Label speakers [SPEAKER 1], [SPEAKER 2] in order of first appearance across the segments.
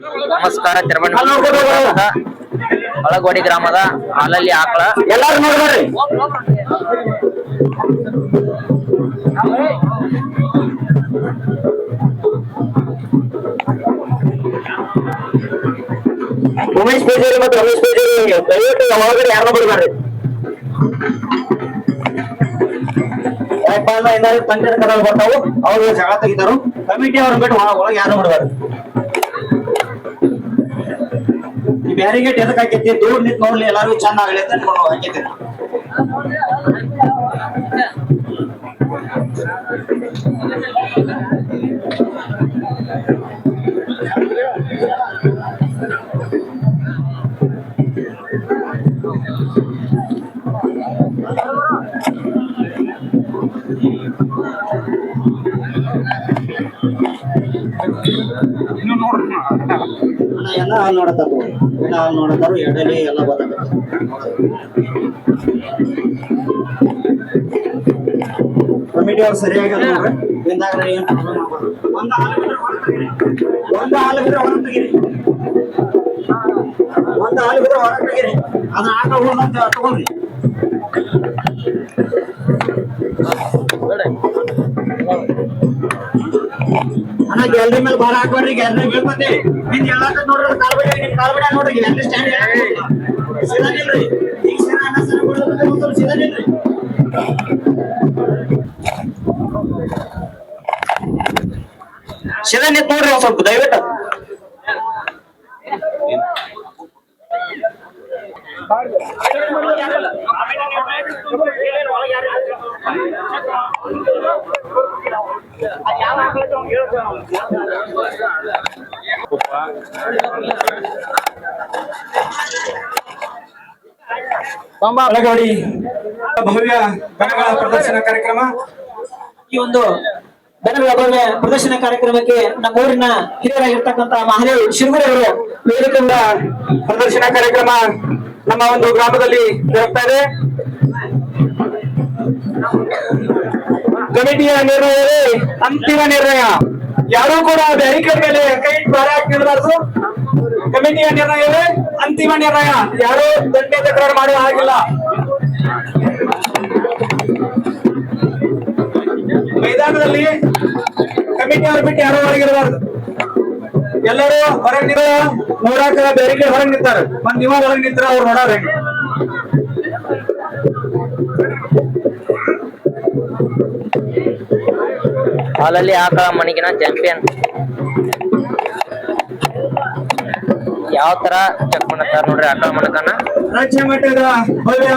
[SPEAKER 1] ನಮಸ್ಕಾರ ಒಳಗೋಡಿ ಗ್ರಾಮದ ಹಾಲಲ್ಲಿ ಆಕಳ.
[SPEAKER 2] ಎಲ್ಲಾರು ನೋಡ್ಬರ್ರಿ ಉಮೇಶ್ ಪೇಜೇರಿ ಮತ್ತು ರಮೇಶ್ ಪೇಜೇರಿ, ದಯವಿಟ್ಟು ಒಳಗಡೆ ಯಾರನ್ನ ಬಿಡಬೇಡ್ರಿ ಏನಾದ್ರು ಪಂಚಾಯತ್ ಕರೆಗಳು ಬರ್ತಾವು, ಅವ್ರು ಜಗಳ ತೆಗಿತಾರು, ಕಮಿಟಿ ಅವ್ರನ್ನ ಬಿಟ್ಟು ಒಳ- ಒಳಗೆ ಯಾರು ಬಿಡಬಾರ್ದು ಬ್ಯಾರಿಗೇಟ್ ಎದಕ್ ಹಾಕೈತಿ? ದೂರ ನಿಂತ್ ನೋಡ್ಲಿ ಎಲ್ಲಾರು ಅನ್ಕೊಂಡು ಹಾಕೈತಿ ಎಲ್ಲ ಹಾಲ್ ನೋಡತ್ತಾರ ಎಲ್ಲ ಹಾಲ್ ನೋಡತ್ತಾರ ಎಡಲಿ ಎಲ್ಲ ಗೊತ್ತಾಗತ್ತ ಕಮಿಟಿ ಅವ್ರು ಸರಿಯಾಗಿ ಅದ್ ನೋಡ್ರಿ ಹಿಂದಾಗ ಏನ್ problem ಆಗ್ಬಾರ್ದು. ಒಂದ್ ಹಾಲು ಬಿಟ್ರೆ ಹೊರಗ್ ತೆಗೀರಿ. ಒಂದ್ ಹಾಲು ಬಿಟ್ರೆ ಹೊರಗ್ ತೆಗೀರಿ ಒಂದ್ ಹಾಲು ಬಿಟ್ರೆ ಹೊರಗ್ ತೆಗೀರಿ ಅದನ್ನ ಆಟ ಉಳ್ದಂತ ತಗೊಳ್ರಿ ಅಣ್ಣ ಗ್ಯಾಲರಿ ಮೇಲೆ ಬಾರ ಹಾಕೋರಿ ಗ್ಯಾಲರಿ ಬೀಳ್ತೈತಿ ನಿನ್ ಹೇಳಾಕ ನೋಡ್ರಿ, ಕಾಲ್ ಬಿಡ ನಿಮ್ ಕಾಲ್ ಬಿಡ ನೋಡ್ರಿ ಗ್ಯಾಲರಿ ಸ್ಟ್ಯಾಂಡ್ ಸೀದಾ ನಿಲ್ರಿ. ನೋಡ್ರಿ ಒಂದ್ ಸ್ವಲ್ಪ, ದಯವಿಟ್ಟು.
[SPEAKER 3] ಒಳಗಡಿ ಭವ್ಯ ಬೆಳಗಾವಿ ಪ್ರದರ್ಶನ ಕಾರ್ಯಕ್ರಮ.
[SPEAKER 2] ಈ ಒಂದು ಗಣಗಳ ಭವ್ಯ ಪ್ರದರ್ಶನ ಕಾರ್ಯಕ್ರಮಕ್ಕೆ ನಮ್ಮ ಊರಿನ ಹಿರಿಯರಾಗಿರ್ತಕ್ಕಂತ ಮಹಾದೇವ್ ಶಿರಗುರಿ ಅವರು
[SPEAKER 3] ವೇದಿಕೆಯಿಂದ ಪ್ರದರ್ಶನ ಕಾರ್ಯಕ್ರಮ ನಮ್ಮ ಒಂದು ಗ್ರಾಮದಲ್ಲಿ ಇದೆ. ಕಮಿಟಿಯ ನಿರ್ಣಯವೇ ಅಂತಿಮ ನಿರ್ಣಯ. ಯಾರು ಕೂಡ ಬ್ಯಾರಿಕೇಡ್ ಮೇಲೆ ಕೈ ಭಾರ ಹಾಕಿ ನಿಲ್ಬಾರ್ದು ಕಮಿಟಿಯ ನಿರ್ಣಯವೇ ಅಂತಿಮ ನಿರ್ಣಯ. ಯಾರು ದಂಡೆ ತಕರಾರು ಮಾಡಿ ಹಾಗಿಲ್ಲ ಮೈದಾನದಲ್ಲಿ ಕಮಿಟಿ ಅವ್ರು ಬಿಟ್ಟು ಯಾರು ಹೊರಗಿರಬಾರ್ದು ಎಲ್ಲರೂ ಹೊರಗೆ ನಿಂತ ನೋಡಾಕ ಬ್ಯಾರಿಕೇಡ್ ಹೊರಗೆ ನಿಂತಾರೆ. ಒಂದ್ ನೀವ ಹೊರಗೆ ನಿಂತರ ಅವ್ರು ನೋಡಾರ
[SPEAKER 1] ಹಾಲಲ್ಲಿ ಆಕಳ ಮಣಿಗಿನ ಚಾಂಪಿಯನ್ ಯಾವ ತರ ಚೆಕ್ ಮಾಡತ್ತಾರ ನೋಡ್ರಿ ಆಕಳ ಮಣಕನ
[SPEAKER 3] ರಾಜ್ಯ ಮಟ್ಟದ ಭವ್ಯ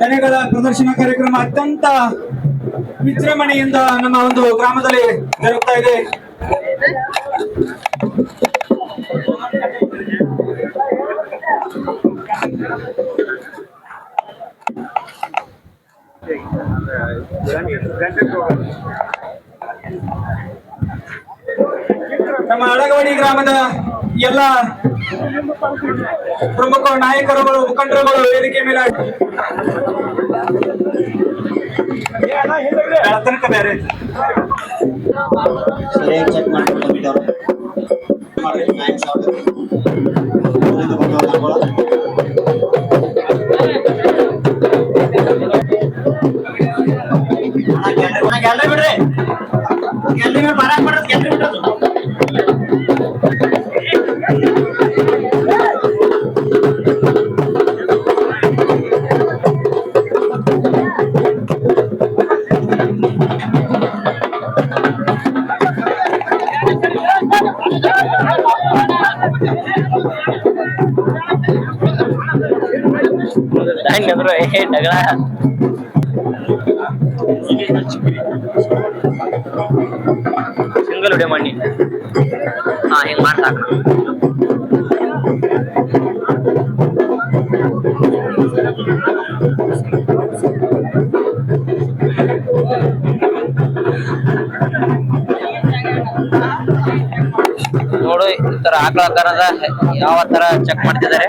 [SPEAKER 3] ದನಗಳ ಪ್ರದರ್ಶನ ಕಾರ್ಯಕ್ರಮ ಅತ್ಯಂತ ವಿಜೃಂಭಣೆಯಿಂದ ನಮ್ಮ ಒಂದು ಗ್ರಾಮದಲ್ಲಿ ಜರುಗ್ತಾ ಇದೆ. ನಮ್ಮ ಅಳಗವಾಡಿ ಗ್ರಾಮದ ಎಲ್ಲ ಪ್ರಮುಖ ನಾಯಕರುಗಳು ಮುಖಂಡರುಗಳು ವೇದಿಕೆ ಮೇಲೆ
[SPEAKER 2] ಚೆಕ್
[SPEAKER 1] ಏ ಡಗಳ ಸಿಂಗಲ್ ಹೊಡೆ ಮಣ್ಣಿ ಹಾ, ಹಿಂಗ್ ಮಾಡಿ ಸಾಕು ನೋಡು ಈ ತರ ಆಕಳ ತರದ ಯಾವ ತರ ಚೆಕ್ ಮಾಡ್ತಿದ್ದಾರೆ.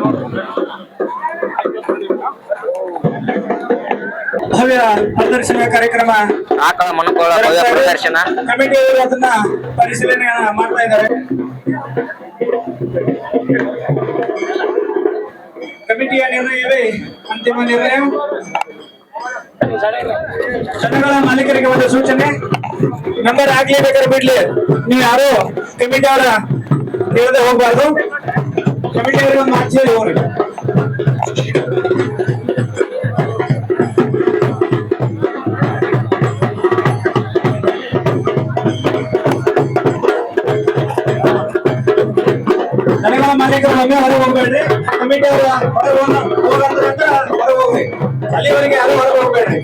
[SPEAKER 3] ಭವ್ಯ ಪ್ರದರ್ಶನ ಕಾರ್ಯಕ್ರಮ.
[SPEAKER 1] ಆಕಳ ಮನಕೋಳ ಭವ್ಯ ಪ್ರದರ್ಶನ.
[SPEAKER 3] ಕಮಿಟಿಯವರು ಅದನ್ನ ಪರಿಶೀಲನೆ ಮಾಡ್ತಾ ಇದ್ದಾರೆ. ಕಮಿಟಿಯ ನಿರ್ಣಯವೇ ಅಂತಿಮ ನಿರ್ಣಯ. ದನಗಳ ಮಾಲೀಕರಿಗೆ ಒಂದು ಸೂಚನೆ. ನಂಬರ್ ಆಗ್ಲೇಬೇಕಾದ್ರೆ ಬಿಡ್ಲಿ. ನೀವು ಯಾರು ಕಮಿಟಿ ಅವರ ಹೇಳದೆ ಹೋಗ್ಬಾರ್ದು. ಕಮಿಟಿ ಅವರಿಗೆ ಒಂದು ಮಾತು ಹೇಳಿ ಹೋಗ್ರಿ. ದನಗಳ ಮಾಲೀಕರು ಒಮ್ಮೆ ಹೊರಗೆ ಹೋಗ್ಬೇಡ್ರಿ ಕಮಿಟಿ ಅವರ ಹೊರಗೆ ಹೋಗ್ಬೇಕು. ಅಲ್ಲಿವರೆಗೆ ಯಾರು ಹೊರಗೆ ಹೋಗ್ಬೇಡ್ರಿ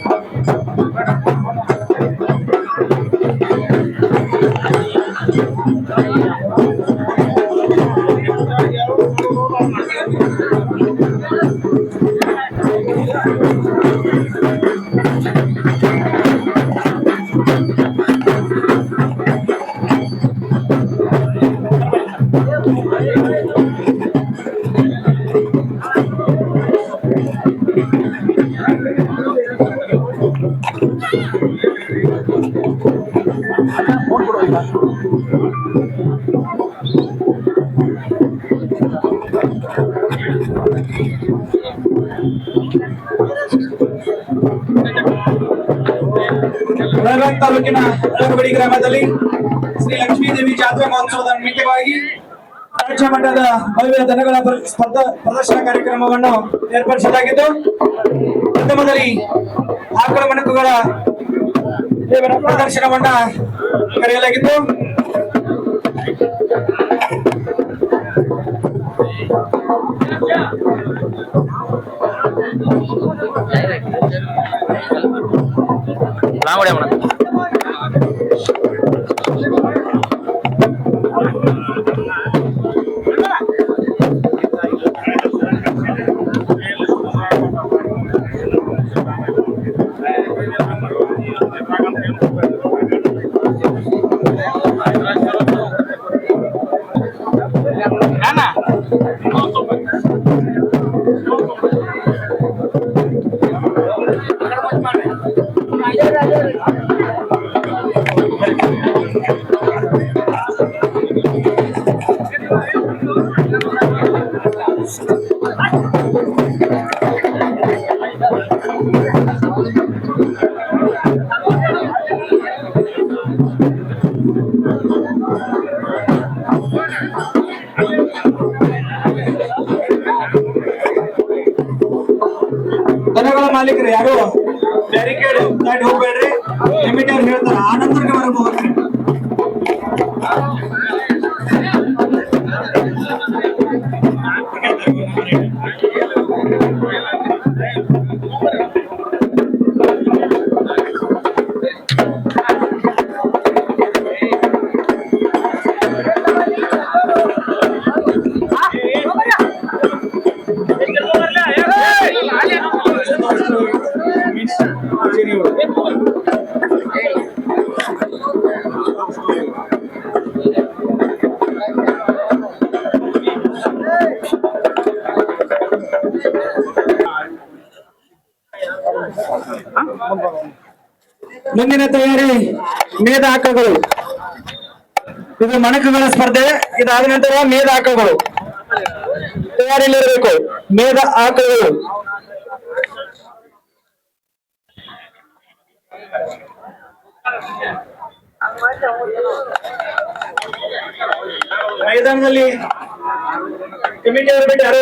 [SPEAKER 3] ತಾಲೂಕಿನ ಅಳಗಬಡಿ ಗ್ರಾಮದಲ್ಲಿ ಶ್ರೀ ಲಕ್ಷ್ಮೀದೇವಿ ಜಾತ್ರಾ ಮಹೋತ್ಸವದ ನಿಮಿತ್ತವಾಗಿ ರಾಜ್ಯ ಮಟ್ಟದ ಭವ್ಯ ದನಗಳ ಪ್ರ- ಸ್ಪರ್ಧಾ, ಪ್ರದರ್ಶನ ಕಾರ್ಯಕ್ರಮವನ್ನು ಏರ್ಪಡಿಸಲಾಗಿದ್ದು ಪ್ರಥಮದಲ್ಲಿ ಆಕಳ ಮಣಕುಗಳ ಪ್ರದರ್ಶನವನ್ನ ಕರೆಯಲಾಗಿದ್ದು
[SPEAKER 1] ಲಾಂಗುಡೆ Bueno, ಮನ
[SPEAKER 3] ದನಗಳ ಮಾಲೀಕರು ಯಾರು ಬ್ಯಾರಿಕೇಡ್ ದಾಟಿ ಹೋಗ್ಬೇಡ್ರಿ ಲಿಮಿಟ್ ಅವ್ರು ಹೇಳ್ತಾರ ಆ ನಂತರಕ್ಕೆ ಹೊರಗೆ ಹೋಗ್ರಿ ಮುಂದಿನ ತಯಾರಿ ಮೇಧಾಕಗಳು ಇದು ಮಣಕಗಳ ಸ್ಪರ್ಧೆ. ಇದಾದ ನಂತರ ಮೇಧಾಕಗಳು ತಯಾರಿಯಲ್ಲಿರಬೇಕು. ಮೇಧ ಆಕಗಳು ಮೈದಾನದಲ್ಲಿ ಕಮಿಟಿಯವರು ಬಿಟ್ಟು ಯಾರು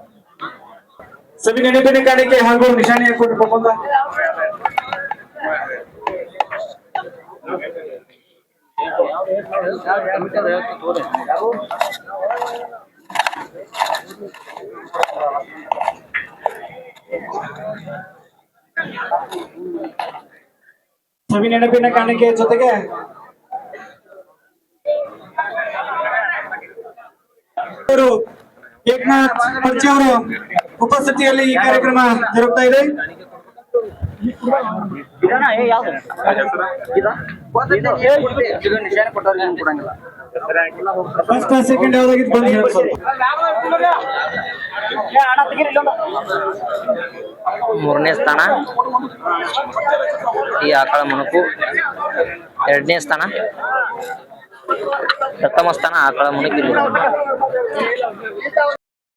[SPEAKER 3] ಸಭೆ ನೆನಪಿನ ಕಾಣಿಕೆ ಹಾಗೂ ನಿಶಾನೆ ಹಾಕೊಂಡು ಪ್ರಬಂಧ ಸಭೆ ನೆನಪಿನ ಕಾಣಿಕೆ ಜೊತೆಗೆ ಅವರು ಏಕನಾಥ್ ಪರ್ಚಿ ಅವರು ಉಪಸ್ಥಿತಿಯಲ್ಲಿ ಈ ಕಾರ್ಯಕ್ರಮ ಜರುಗ್ತಾ ಇದೆ. ಫಸ್ಟ್ ಸೆಕೆಂಡ್ ಯಾವ್ದಾಗಿತ್ತು? ಬಂದು.
[SPEAKER 1] ಮೂರನೇ ಸ್ಥಾನ. ಈ ಆಕಳ ಮುಣುಕು ಎರಡನೇ ಸ್ಥಾನ. ಪ್ರಥಮ ಸ್ಥಾನ ಆಕಳ ಮುಣುಕು